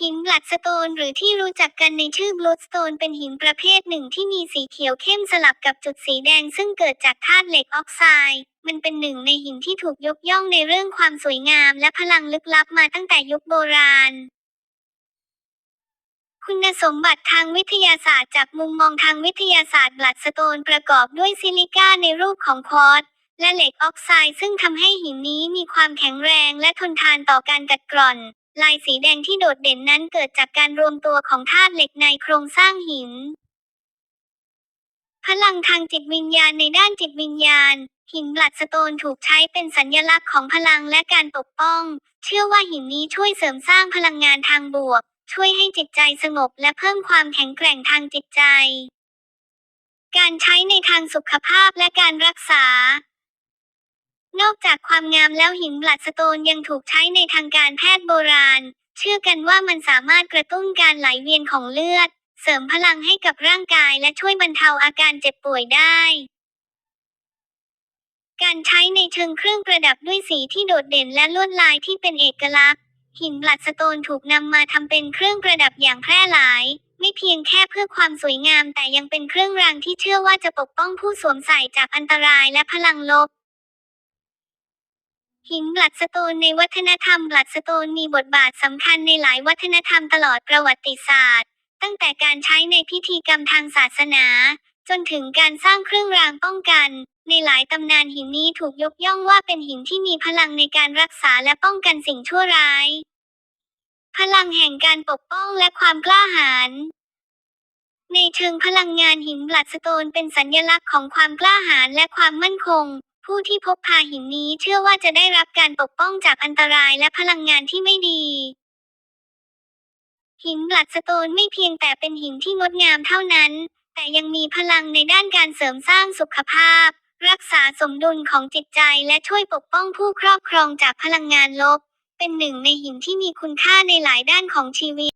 หินบลัดสโตนหรือที่รู้จักกันในชื่อบลูสโตนเป็นหินประเภทหนึ่งที่มีสีเขียวเข้มสลับกับจุดสีแดงซึ่งเกิดจากธาตุเหล็กออกไซด์มันเป็นหนึ่งในหินที่ถูกยกย่องในเรื่องความสวยงามและพลังลึกลับมาตั้งแต่ยุคโบราณคุณสมบัติทางวิทยาศาสตร์จากมุมมองทางวิทยาศาสตร์บลัดสโตนประกอบด้วยซิลิก้าในรูปของควอตและเหล็กออกไซด์ซึ่งทำให้หินนี้มีความแข็งแรงและทนทานต่อการกัดกร่อน ลายสีแดงที่โดดเด่นนั้นเกิดจากการรวมตัวของธาตุเหล็กในโครงสร้างหิน พลังทางจิตวิญญาณในด้านจิตวิญญาณ หินบลัดสโตนถูกใช้เป็นสัญญลักษณ์ของพลังและการปกป้อง เชื่อว่าหินนี้ช่วยเสริมสร้างพลังงานทางบวก ช่วยให้จิตใจสงบและเพิ่มความแข็งแกร่งทางจิตใจ การใช้ในทางสุขภาพและการรักษา นอกจากความงามแล้วหินบลัดสโตนยังถูกใช้ในทางการแพทย์โบราณ เชื่อกันว่ามันสามารถกระตุ้นการไหลเวียนของเลือด เสริมพลังให้กับร่างกายและช่วยบรรเทาอาการเจ็บป่วยได้ การใช้ในเชิงเครื่องประดับด้วยสีที่โดดเด่นและลวดลายที่เป็นเอกลักษณ์ หินบลัดสโตนถูกนำมาทำเป็นเครื่องประดับอย่างแพร่หลายไม่เพียงแค่เพื่อความสวยงามแต่ยังเป็นเครื่องรางที่เชื่อว่าจะปกป้องผู้สวมใส่จากอันตรายและพลังลบ หินบลัดสโตนในวัฒนธรรมบลัดสโตนมีบทบาทสำคัญในหลายวัฒนธรรมตลอดประวัติศาสตร์ ตั้งแต่การใช้ในพิธีกรรมทางศาสนา จนถึงการสร้างเครื่องรางป้องกัน ในหลายตำนานหินนี้ถูกยกย่องว่าเป็นหินที่มีพลังในการรักษาและป้องกันสิ่งชั่วร้าย พลังแห่งการปกป้องและความกล้าหาญในเชิงพลังงานหินบลัดสโตนเป็นสัญลักษณ์ของความกล้าหาญและความมั่นคง ผู้ที่พกพาหินนี้เชื่อว่าจะได้รับการปกป้องจากอันตรายและพลังงานที่ไม่ดี หินบลัดสโตนไม่เพียงแต่เป็นหินที่งดงามเท่านั้น แต่ยังมีพลังในด้านการเสริมสร้างสุขภาพ รักษาสมดุลของจิตใจและช่วยปกป้องผู้ครอบครองจากพลังงานลบ เป็นหนึ่งในหินที่มีคุณค่าในหลายด้านของชีวิต